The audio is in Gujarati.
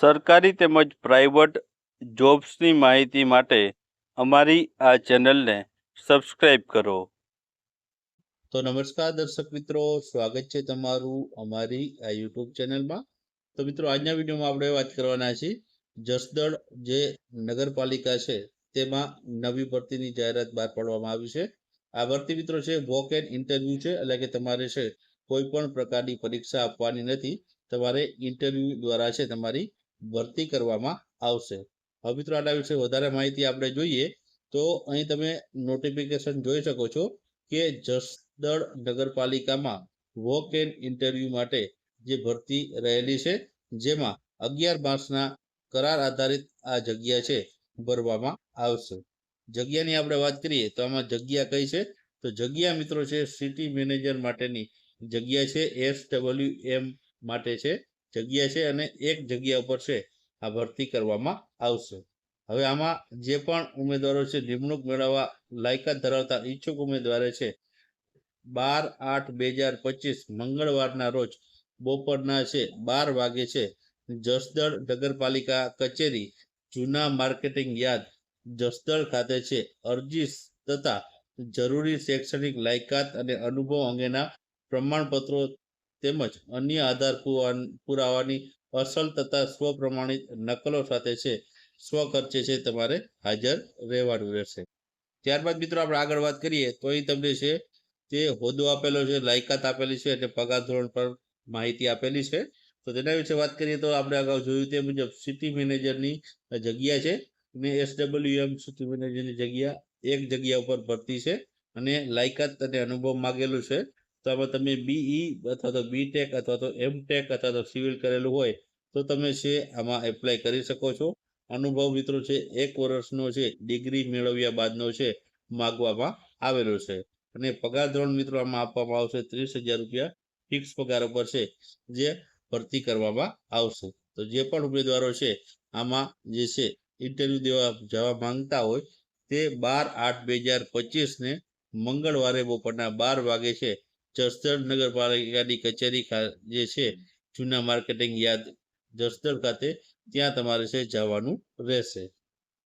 સરકારી તેમજ પ્રાઇવેટ જોબ્સની માહિતી માટે અમારી આ ચેનલને સબસ્ક્રાઇબ કરો. તો નમસ્કાર દર્શક મિત્રો, સ્વાગત છે તમારું અમારી આ યુટ્યુબ ચેનલમાં. તો મિત્રો, આજના વિડીયોમાં આપણે વાત કરવાના છીએ જસદણ જે નગરપાલિકા છે તેમાં નવી ભરતીની જાહેરાત બહાર પાડવામાં આવી છે. આ ભરતી મિત્રો છે વોક એન્ડ ઇન્ટરવ્યુ છે, એટલે કે તમારે છે કોઈ પણ પ્રકારની પરીક્ષા આપવાની નથી. તમારે ઇન્ટરવ્યુ દ્વારા છે તમારી ભરતી કરવામાં આવશે. હવે મિત્રો આના વિશે વધારે માહિતી આપણે જોઈએ તો અહીં તમે નોટિફિકેશન જોઈ શકો છો કે જસદળ નગરપાલિકામાં વોક એન્ડ ઇન્ટરવ્યુ માટે જે ભરતી રહેલી છે, જેમાં અગિયાર માર્ચના કરાર આધારિત આ જગ્યા છે ભરવામાં આવશે. જગ્યાની આપણે વાત કરીએ તો આમાં જગ્યા કઈ છે? તો જગ્યા મિત્રો છે સિટી મેનેજર માટેની જગ્યા છે એસ ડબલ્યુ એમ માટે છે. જગ્યા છે અને એક જગ્યા ઉપર છે, આ ભરતી કરવામાં આવશે. હવે આમાં જે પણ ઉમેદવારો છે, નિમણૂક મેળવવા લાયકાત ધરાવતા ઈચ્છુક ઉમેદવારો છે, બાર આઠ બે હજાર પચીસ મંગળવારના રોજ બપોરના છે, બાર વાગે છે જસદળ નગરપાલિકા કચેરી, જૂના માર્કેટિંગ યાદ જસદળ ખાતે છે, અરજી તથા જરૂરી શૈક્ષણિક લાયકાત અને અનુભવ અંગેના પ્રમાણપત્રો તેમજ અન્ય આધાર પુરાવા- પુરાવાની અસલ તથા સ્વપ્રમાણિત નકલો સાથે છે, સ્વખર્ચે છે તમારે હાજર રહેવાનું રહેશે. ત્યારબાદ મિત્રો આપણે આગળ વાત કરીએ તો અહીં તમને છે તે હોદ્દો આપેલો છે, લાયકાત આપેલી છે અને પગાર ધોરણ પર માહિતી આપેલી છે. તો તેના વિશે વાત કરીએ તો આપણે અગાઉ જોયું તે મુજબ સિટી મેનેજરની જગ્યા છે અને એસડબલ્યુએમ સિટી મેનેજરની જગ્યા એક જગ્યા ઉપર ભરતી છે અને લાયકાત અને અનુભવ માગેલું છે. તો આમાં તમે બીઈ અથવા તો બી ટેક અથવા તો એમ ટેક અથવા તો સિવિલ કરેલું હોય, તો તમે છે આમાં એપ્લાય કરી શકો છો. અનુભવ મિત્રો છે, એક વર્ષનો છે ડિગ્રી મેળવ્યા બાદનો છે, માગવામાં આવેલો છે. અને પગાર ધોરણ મિત્રો આમાં આપવામાં આવશે ત્રીસ હજાર રૂપિયા ફિક્સ પગાર ઉપર છે, જે ભરતી કરવામાં આવશે. તો જે પણ ઉમેદવારો છે, આમાં જે છે ઇન્ટરવ્યુ દેવા જવા માંગતા હોય, તે બાર આઠ બે હજાર પચીસને મંગળવારે બપોરના બાર વાગે છે જસદણ નગરપાલિકાની કચેરી જે છે જૂના માર્કેટિંગ યાદ જસદણ ખાતે ત્યાં તમારે છે જવાનું રહેશે.